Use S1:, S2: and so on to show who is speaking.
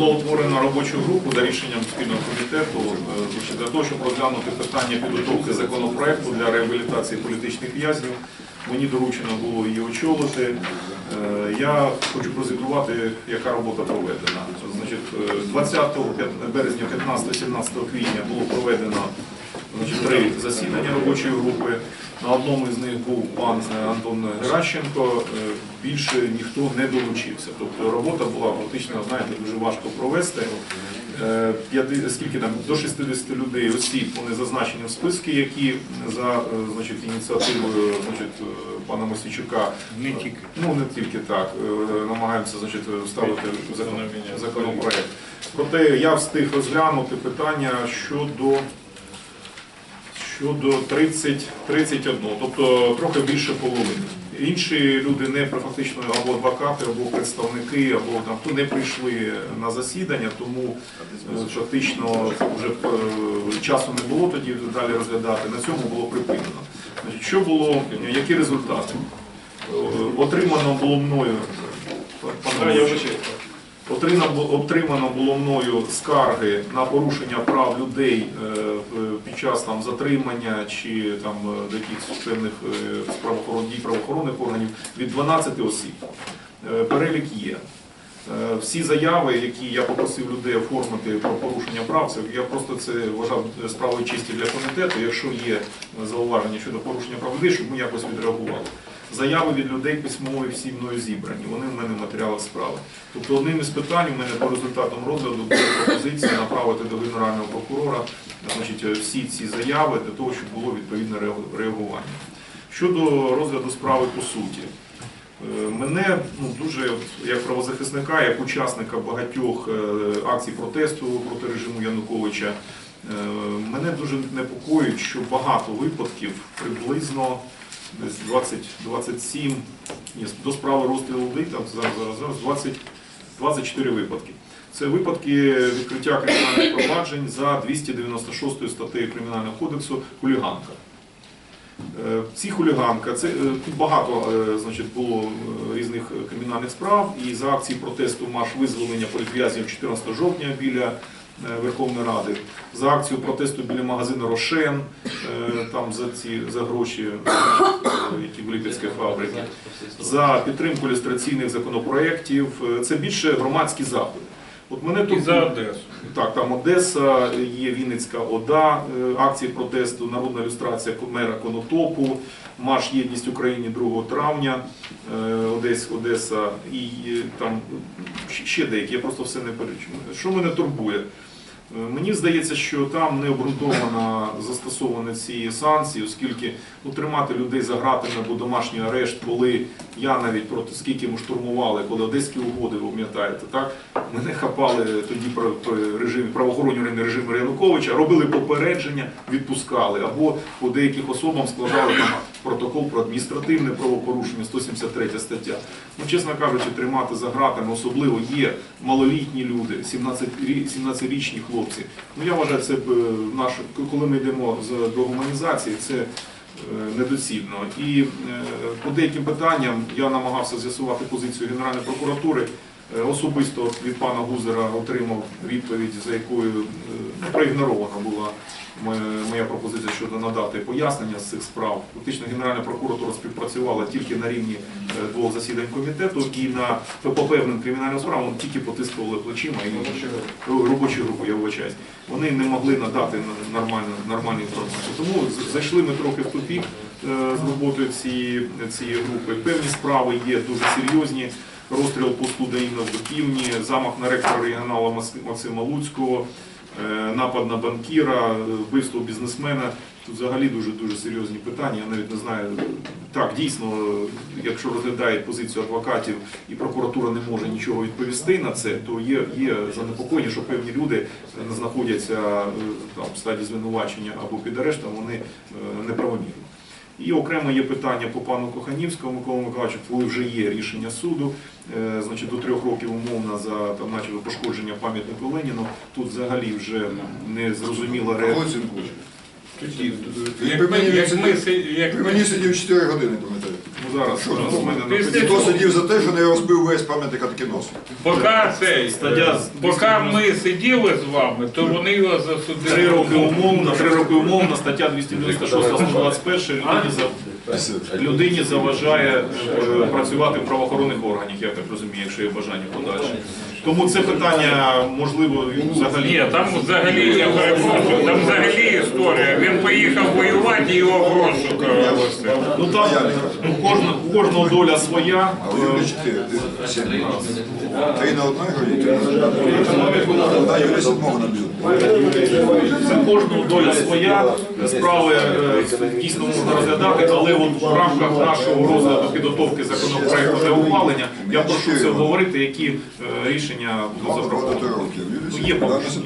S1: було утворено робочу групу за рішенням спільного комітету е, для того, щоб розглянути питання підготовки законопроекту для реабілітації політичних в'язнів. Мені доручено було її очолити. Е, Я хочу прозвітувати, яка робота проведена. Значить, е, 20 березня, 15-17 квітня було проведено значить, три засідання робочої групи. На одному з них був пан е, Антон Геращенко. Е, Більше ніхто не долучився. Тобто робота була фактично, знаєте, дуже важко провести. Е, Скільки там до 60 людей осіб вони зазначені в списки, які за значить, ініціативою значить, пана Мосійчука
S2: Не тільки.
S1: Ну не тільки так. Намагаємося значить, вставити закон- законопроект. Проте я встиг розглянути питання щодо, щодо 30, 31, тобто трохи більше половини. Інші люди не фактично або адвокати, або представники, або там хто не прийшли на засідання, тому е, фактично вже е, часу не було тоді далі розглядати. На цьому було припинено. Що було, які результати? Е, Отримано було мною. Отримано, було мною скарги на порушення прав людей під час там затримання чи там якихось певних е, дій правоохоронних органів від 12 осіб. Е, Перелік є. Е, Всі заяви, які я попросив людей оформити про порушення прав, це я просто це вважав справою чисті для комітету. Якщо є зауваження щодо порушення прав людей, щоб ми якось відреагували. Заяви від людей письмові всі мною зібрані. Вони в мене в матеріалах справи. Тобто одним із питань у мене по результатам розгляду буде пропозиція направити до генерального прокурора значить, всі ці заяви для того, щоб було відповідне реагування. Щодо розгляду справи по суті. Е, Мене ну, дуже як правозахисника, як учасника багатьох е, акцій протесту проти режиму Януковича, е, мене дуже непокоїть, що багато випадків, приблизно десь 20, 27, ні, до справи розстрілу людей, там зараз, зараз, зараз 20, 24 випадки. Це випадки відкриття кримінальних проваджень за 296 статтею Кримінального кодексу хуліганка. Е, Ці хуліганка, це е, тут багато е, значить, було різних кримінальних справ, і за акції протесту марш визволення політв'язнів 14 жовтня біля Верховної Ради, за акцію протесту біля магазину Рошен, е, там за ці за гроші, е, які в Липецькій фабриці, за підтримку ілюстраційних законопроєктів. Е, Це більше громадські заходи. От мене
S2: І за Одесу.
S1: так, там Одеса, є Вінницька ОДА, е, акції протесту, народна ілюстрація мера Конотопу, марш єдність Україні 2 травня, е, Одесь, Одеса і е, там ще деякі, я просто все не перечу. Що мене турбує? Е, Мені здається, що там не обґрунтовано застосовано ці санкції, оскільки ну, тримати людей за гратами або домашній арешт, коли я навіть проти скільки ми штурмували, коли одеські угоди, ви пам'ятаєте, так? Мене хапали тоді про, режим правоохоронні органи режиму Януковича, робили попередження, відпускали, або по деяких особам складали там протокол про адміністративне правопорушення, 173 стаття. Ну, чесно кажучи, тримати за гратами, особливо є малолітні люди, 17 рі- 17-річні хлопці. Ну я вважаю, це е, наш, коли ми йдемо до гуманізації, це е, недоцільно. І е, по деяким питанням я намагався з'ясувати позицію Генеральної прокуратури. Е, Особисто від пана Гузера отримав відповідь, за якою е, ну, проігнорована була моя- пропозиція щодо надати пояснення з цих справ. Фактично Генеральна прокуратура співпрацювала тільки на рівні е, двох засідань комітету і на по певним кримінальним справам тільки потискували плечима і робочу групу, я вибачаюсь. Вони не могли надати на- нормальну, нормальну інформацію. Тому зайшли ми трохи в тупік з роботою цієї, цієї групи. Певні справи є дуже серйозні. Розстріл посту Даїна в Бутівні, замах на ректора регіонала Максима Луцького, е, напад на банкіра, е, вбивство бізнесмена. Тут взагалі дуже дуже серйозні питання. Я навіть не знаю. Так, дійсно, якщо розглядають позицію адвокатів і прокуратура не може нічого відповісти на це, то є, є занепокоєння, що певні люди не знаходяться е, там, в стадії звинувачення або під арештом, вони неправомірні. І окремо є питання по пану Коханівському Миколу Миколаївичу, коли вже є рішення суду, е, значить до трьох років умовно за там, начебто, пошкодження пам'ятнику Леніну. Тут взагалі вже не зрозуміла реакція.
S3: Як,
S2: як,
S3: як,
S2: як як,
S3: мені
S2: як як
S3: мені сидів 4 години, пам'ятаю.
S1: Ну зараз зараз у мене написано.
S2: Хто сидів за те, що не розбив весь пам'ятник Аткіносу?
S3: Поки цей,
S1: Стаття
S3: поки ми сиділи з вами, то вони його засудили.
S1: Три роки умовно, три роки умовно, стаття 296, 121 людині, за, людині заважає е, працювати в правоохоронних органах, я так розумію, якщо є бажання подальше. Тому це питання, можливо, взагалі.
S3: Ні, там взагалі, я перепрошую, там взагалі історія. Він поїхав воювати і його в розшук е.
S1: Ну там кожна, у кожного доля своя.
S2: А чотири, сім. Три на одної горі, три на одної.
S1: Це кожного доля своя. Справи е, дійсно можна розглядати, але от в рамках нашого розгляду підготовки законопроекту для ухвалення я прошу це обговорити, які е, рішення
S2: Багато
S1: запропоновані.
S2: років.
S1: Ну, є поки що,